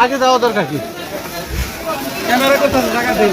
আগে যাওয়া দরকার কি ক্যামেরা করতেছে টাকা দেই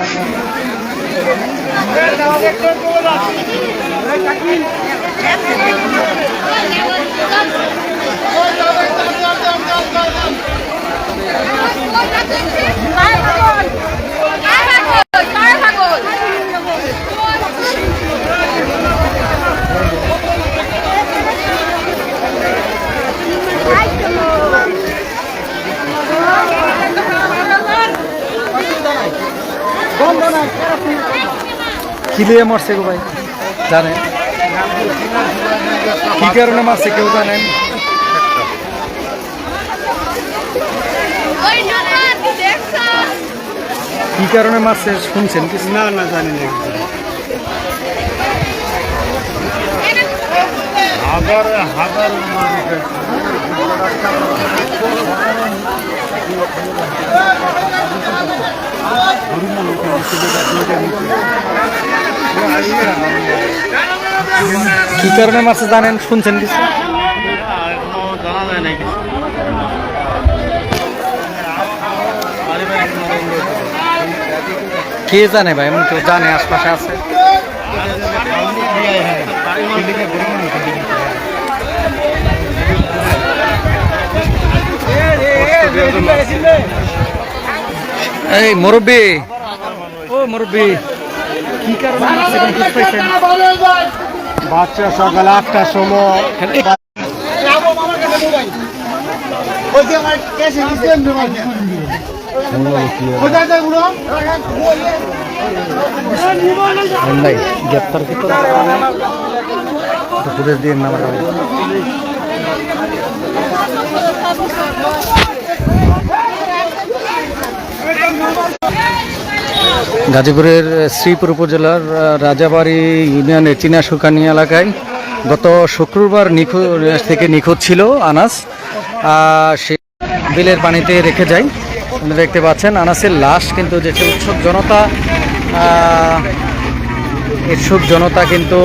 পাগল কার পাগল কার পাগল কি লিয়ে মারছে গো ভাই? জানেন। কি কারণে মারছে কেউ জানেন? কি কারণে মারছে শুনছেন কিছু? না না জানি না হাজার হাজার মানুষ কি কারণে মারছে জানেন, শুনছেন কিছু? কে জানে ভাই, এমন কেউ জানে, আশপাশে আছে? এই মুরব্বী। ও মুরব্বী। কি কারণে মারছে খোঁজ পাইছেন? বাচ্চা সকাল আটটার সময়। গ্রেপ্তার করতে দিয়ে নাম গাজীপুরের শ্রীপুর উপজেলার রাজাবাড়ি ইউনিয়নের চীনা সুকানি এলাকায় গত শুক্রবার নিখোঁজ থেকে নিখোঁজ ছিল আনাস। সে বিলের পানিতে রেখে যায়। দেখতে পাচ্ছেন, আনাসের লাশ কিন্তু যে উৎসুক জনতা ইচ্ছুক জনতা কিন্তু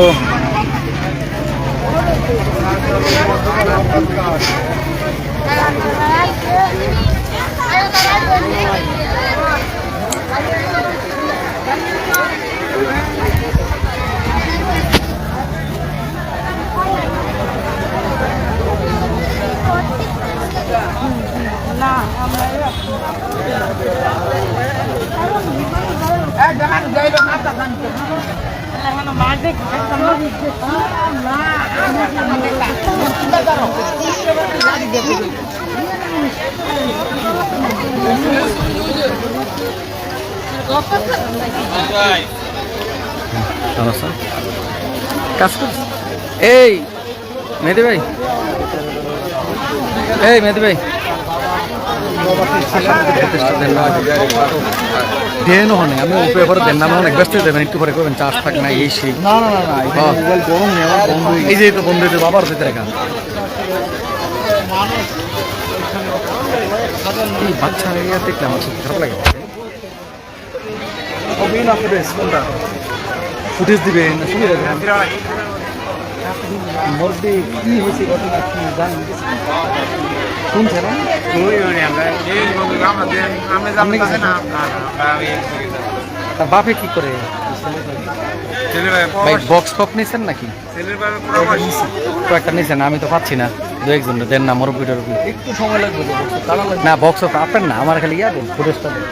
কাজ করছে এই মেহেদি ভাই। এই মেহেদি ভাই। দেন হনে আমি উপরে পরে দেন না অনেক ব্যস্ত একটু পরে করবেন চার্জ থাক না এই সেই। না না না না এটা। মোবাইল গরম নেই বন্ধ এই যে তো বন্ধু হয়েছে বাবার দিতে রেখা বাচ্চা দেখলাম খারাপ লাগে। ফুটেজ দিবেন না শুনে রাখবেন মধ্যে কি হয়েছে ঘটনা কি জানেন? শুনছেন না? তা বাপে কি করে? ভাই বক্স নিছেন নাকি? নিছেন আমি তো পাচ্ছি না। দু একজন দেন না টরব্বি একটু সময় লাগবে লাগবে। না বক্স আপনার না আমার খালি ইয়া দেন ফুটেজটা দেন।